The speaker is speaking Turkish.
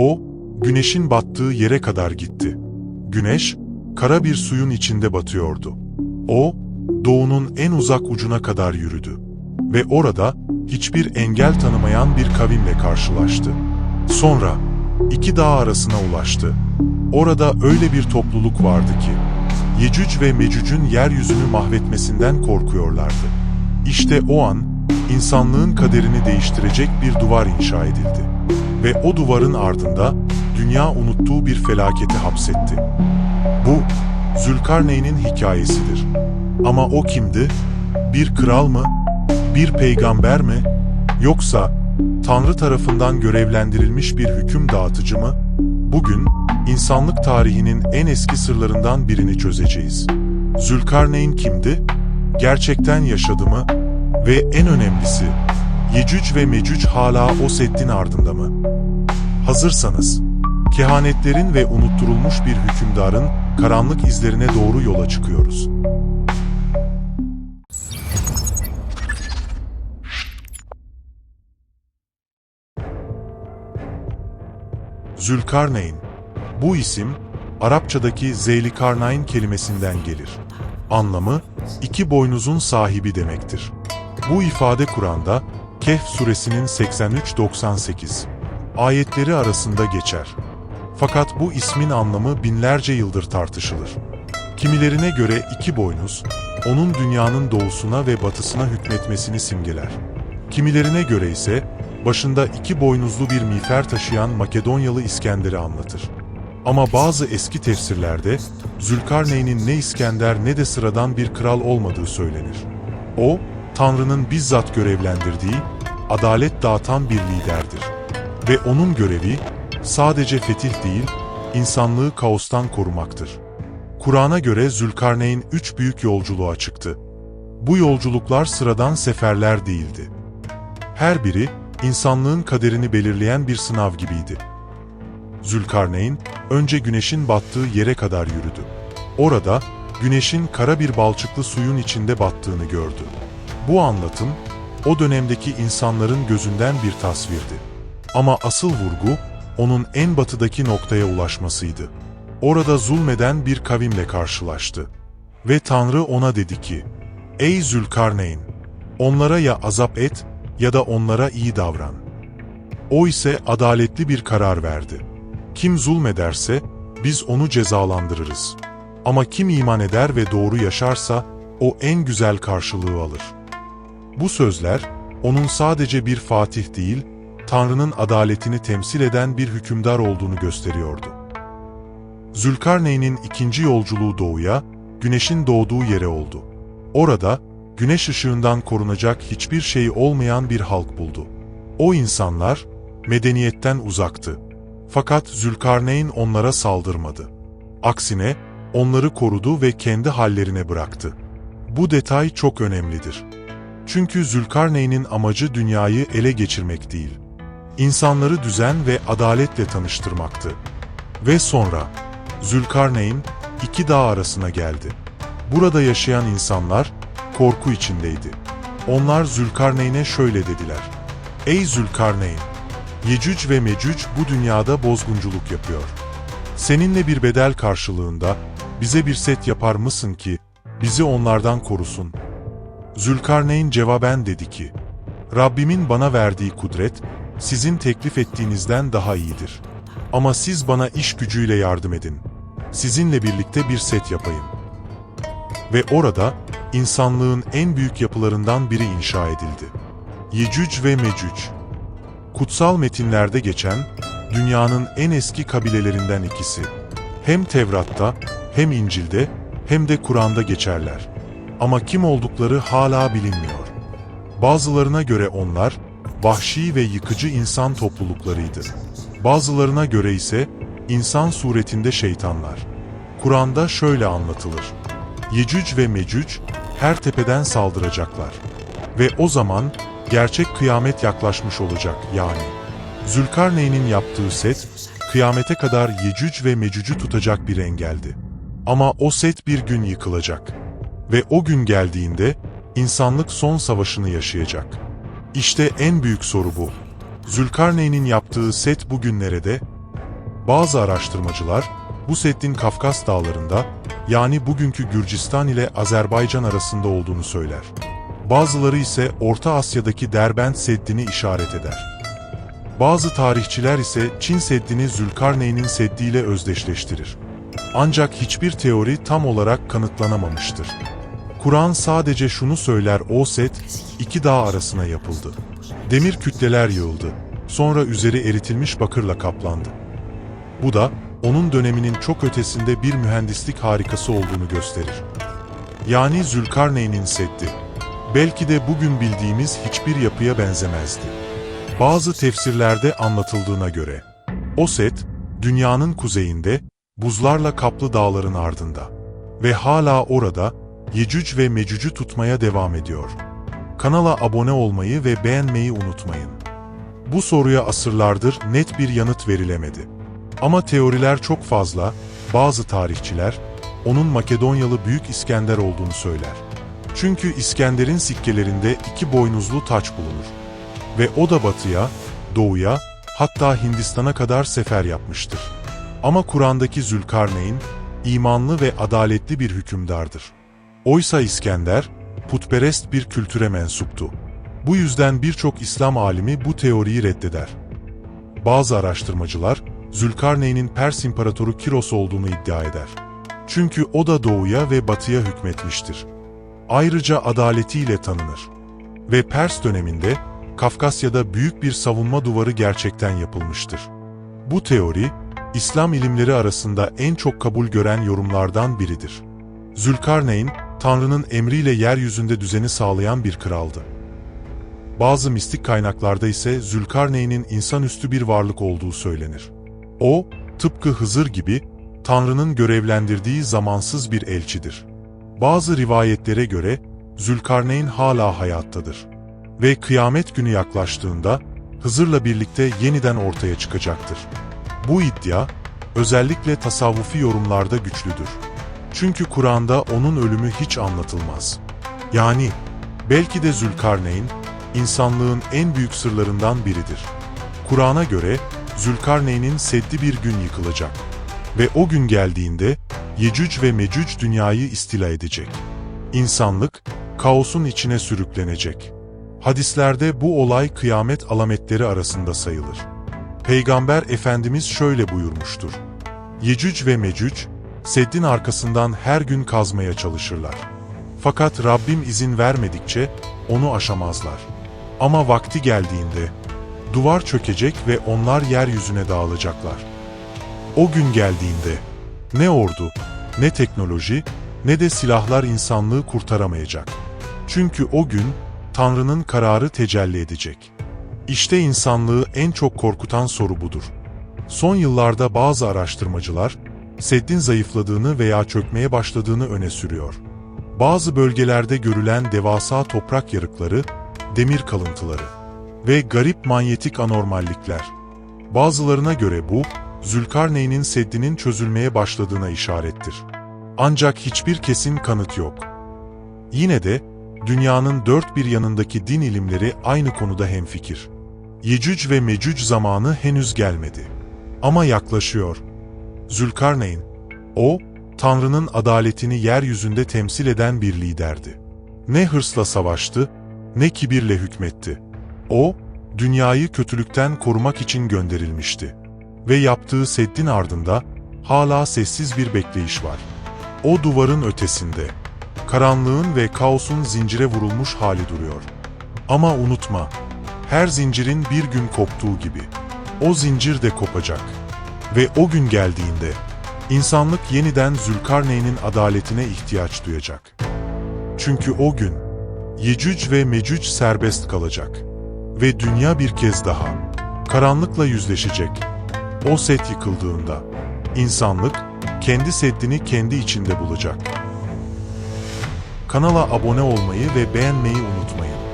O, güneşin battığı yere kadar gitti. Güneş, kara bir suyun içinde batıyordu. O, doğunun en uzak ucuna kadar yürüdü. Ve orada hiçbir engel tanımayan bir kavimle karşılaştı. Sonra iki dağ arasına ulaştı. Orada öyle bir topluluk vardı ki, Yecüc ve Mecüc'ün yeryüzünü mahvetmesinden korkuyorlardı. İşte o an, insanlığın kaderini değiştirecek bir duvar inşa edildi. Ve o duvarın ardında, dünya unuttuğu bir felaketi hapsetti. Bu, Zülkarneyn'in hikayesidir. Ama o kimdi? Bir kral mı? Bir peygamber mi? Yoksa Tanrı tarafından görevlendirilmiş bir hüküm dağıtıcı mı? Bugün insanlık tarihinin en eski sırlarından birini çözeceğiz. Zülkarneyn kimdi? Gerçekten yaşadı mı? Ve en önemlisi, Yecüc ve Mecüc hala o seddin ardında mı? Hazırsanız, kehanetlerin ve unutturulmuş bir hükümdarın karanlık izlerine doğru yola çıkıyoruz. Zülkarneyn. Bu isim, Arapçadaki Zeylikarnayn kelimesinden gelir. Anlamı, iki boynuzun sahibi demektir. Bu ifade Kur'an'da, Kehf suresinin 83-98 ayetleri arasında geçer. Fakat bu ismin anlamı binlerce yıldır tartışılır. Kimilerine göre iki boynuz, onun dünyanın doğusuna ve batısına hükmetmesini simgeler. Kimilerine göre ise başında iki boynuzlu bir miğfer taşıyan Makedonyalı İskender'i anlatır. Ama bazı eski tefsirlerde Zülkarneyn'in ne İskender ne de sıradan bir kral olmadığı söylenir. O, Tanrı'nın bizzat görevlendirdiği, adalet dağıtan bir liderdir. Ve onun görevi sadece fetih değil, insanlığı kaostan korumaktır. Kur'an'a göre Zülkarneyn üç büyük yolculuğa çıktı. Bu yolculuklar sıradan seferler değildi. Her biri, insanlığın kaderini belirleyen bir sınav gibiydi. Zülkarneyn, önce güneşin battığı yere kadar yürüdü. Orada, güneşin kara bir balçıklı suyun içinde battığını gördü. Bu anlatım, o dönemdeki insanların gözünden bir tasvirdi. Ama asıl vurgu, onun en batıdaki noktaya ulaşmasıydı. Orada zulmeden bir kavimle karşılaştı. Ve Tanrı ona dedi ki, Ey Zülkarneyn! Onlara ya azap et ya da onlara iyi davran. O ise adaletli bir karar verdi. Kim zulmederse biz onu cezalandırırız. Ama kim iman eder ve doğru yaşarsa o en güzel karşılığı alır. Bu sözler onun sadece bir fatih değil, Tanrı'nın adaletini temsil eden bir hükümdar olduğunu gösteriyordu. Zülkarneyn'in ikinci yolculuğu doğuya, güneşin doğduğu yere oldu. Orada, güneş ışığından korunacak hiçbir şey olmayan bir halk buldu. O insanlar, medeniyetten uzaktı. Fakat Zülkarneyn onlara saldırmadı. Aksine, onları korudu ve kendi hallerine bıraktı. Bu detay çok önemlidir. Çünkü Zülkarneyn'in amacı dünyayı ele geçirmek değil. İnsanları düzen ve adaletle tanıştırmaktı. Ve sonra, Zülkarneyn, iki dağ arasına geldi. Burada yaşayan insanlar, korku içindeydi. Onlar Zülkarneyn'e şöyle dediler. Ey Zülkarneyn! Yecüc ve Mecüc bu dünyada bozgunculuk yapıyor. Seninle bir bedel karşılığında bize bir set yapar mısın ki bizi onlardan korusun? Zülkarneyn cevaben dedi ki, Rabbimin bana verdiği kudret, sizin teklif ettiğinizden daha iyidir. Ama siz bana iş gücüyle yardım edin. Sizinle birlikte bir set yapayım. Ve orada, insanlığın en büyük yapılarından biri inşa edildi. Yecüc ve Mecüc. Kutsal metinlerde geçen, dünyanın en eski kabilelerinden ikisi. Hem Tevrat'ta, hem İncil'de, hem de Kur'an'da geçerler. Ama kim oldukları hala bilinmiyor. Bazılarına göre onlar, vahşi ve yıkıcı insan topluluklarıydı. Bazılarına göre ise, insan suretinde şeytanlar. Kur'an'da şöyle anlatılır. Yecüc ve Mecüc her tepeden saldıracaklar. Ve o zaman gerçek kıyamet yaklaşmış olacak yani. Zülkarneyn'in yaptığı set, kıyamete kadar Yecüc ve Mecüc'ü tutacak bir engeldi. Ama o set bir gün yıkılacak. Ve o gün geldiğinde insanlık son savaşını yaşayacak. İşte en büyük soru bu. Zülkarneyn'in yaptığı set bugün nerede? Bazı araştırmacılar, bu Seddin Kafkas dağlarında, yani bugünkü Gürcistan ile Azerbaycan arasında olduğunu söyler. Bazıları ise Orta Asya'daki Derbent Seddi'ni işaret eder. Bazı tarihçiler ise Çin Seddi'ni Zülkarneyn'in Seddi ile özdeşleştirir. Ancak hiçbir teori tam olarak kanıtlanamamıştır. Kur'an sadece şunu söyler o set, iki dağ arasına yapıldı. Demir kütleler yığıldı. Sonra üzeri eritilmiş bakırla kaplandı. Bu da, onun döneminin çok ötesinde bir mühendislik harikası olduğunu gösterir. Yani Zülkarneyn'in Seddi. Belki de bugün bildiğimiz hiçbir yapıya benzemezdi. Bazı tefsirlerde anlatıldığına göre, o set, dünyanın kuzeyinde, buzlarla kaplı dağların ardında ve hala orada Yecüc ve Mecüc'ü tutmaya devam ediyor. Kanala abone olmayı ve beğenmeyi unutmayın. Bu soruya asırlardır net bir yanıt verilemedi. Ama teoriler çok fazla, bazı tarihçiler, onun Makedonyalı Büyük İskender olduğunu söyler. Çünkü İskender'in sikkelerinde iki boynuzlu taç bulunur. Ve o da batıya, doğuya, hatta Hindistan'a kadar sefer yapmıştır. Ama Kur'an'daki Zülkarneyn, imanlı ve adaletli bir hükümdardır. Oysa İskender, putperest bir kültüre mensuptu. Bu yüzden birçok İslam alimi bu teoriyi reddeder. Bazı araştırmacılar, Zülkarneyn'in Pers İmparatoru Kiros olduğunu iddia eder. Çünkü o da doğuya ve batıya hükmetmiştir. Ayrıca adaletiyle tanınır. Ve Pers döneminde, Kafkasya'da büyük bir savunma duvarı gerçekten yapılmıştır. Bu teori, İslam ilimleri arasında en çok kabul gören yorumlardan biridir. Zülkarneyn, Tanrı'nın emriyle yeryüzünde düzeni sağlayan bir kraldı. Bazı mistik kaynaklarda ise Zülkarneyn'in insanüstü bir varlık olduğu söylenir. O, tıpkı Hızır gibi, Tanrı'nın görevlendirdiği zamansız bir elçidir. Bazı rivayetlere göre, Zülkarneyn hala hayattadır. Ve kıyamet günü yaklaştığında, Hızır'la birlikte yeniden ortaya çıkacaktır. Bu iddia, özellikle tasavvufi yorumlarda güçlüdür. Çünkü Kur'an'da onun ölümü hiç anlatılmaz. Yani, belki de Zülkarneyn, insanlığın en büyük sırlarından biridir. Kur'an'a göre, Zülkarneyn'in seddi bir gün yıkılacak. Ve o gün geldiğinde, Yecüc ve Mecüc dünyayı istila edecek. İnsanlık, kaosun içine sürüklenecek. Hadislerde bu olay kıyamet alametleri arasında sayılır. Peygamber Efendimiz şöyle buyurmuştur. Yecüc ve Mecüc, seddin arkasından her gün kazmaya çalışırlar. Fakat Rabbim izin vermedikçe onu aşamazlar. Ama vakti geldiğinde duvar çökecek ve onlar yeryüzüne dağılacaklar. O gün geldiğinde ne ordu, ne teknoloji, ne de silahlar insanlığı kurtaramayacak. Çünkü o gün Tanrı'nın kararı tecelli edecek. İşte insanlığı en çok korkutan soru budur. Son yıllarda bazı araştırmacılar, Seddin zayıfladığını veya çökmeye başladığını öne sürüyor. Bazı bölgelerde görülen devasa toprak yarıkları, demir kalıntıları ve garip manyetik anormallikler. Bazılarına göre bu, Zülkarneyn'in Seddinin çözülmeye başladığına işarettir. Ancak hiçbir kesin kanıt yok. Yine de, dünyanın dört bir yanındaki din ilimleri aynı konuda hemfikir. Yecüc ve Mecüc zamanı henüz gelmedi. Ama yaklaşıyor. Zülkarneyn, o, Tanrı'nın adaletini yeryüzünde temsil eden bir liderdi. Ne hırsla savaştı, ne kibirle hükmetti. O, dünyayı kötülükten korumak için gönderilmişti. Ve yaptığı seddin ardında hala sessiz bir bekleyiş var. O duvarın ötesinde, karanlığın ve kaosun zincire vurulmuş hali duruyor. Ama unutma, her zincirin bir gün koptuğu gibi, o zincir de kopacak. Ve o gün geldiğinde, insanlık yeniden Zülkarneyn'in adaletine ihtiyaç duyacak. Çünkü o gün, Yecüc ve Mecüc serbest kalacak. Ve dünya bir kez daha, karanlıkla yüzleşecek. O set yıkıldığında, insanlık, kendi seddini kendi içinde bulacak. Kanala abone olmayı ve beğenmeyi unutmayın.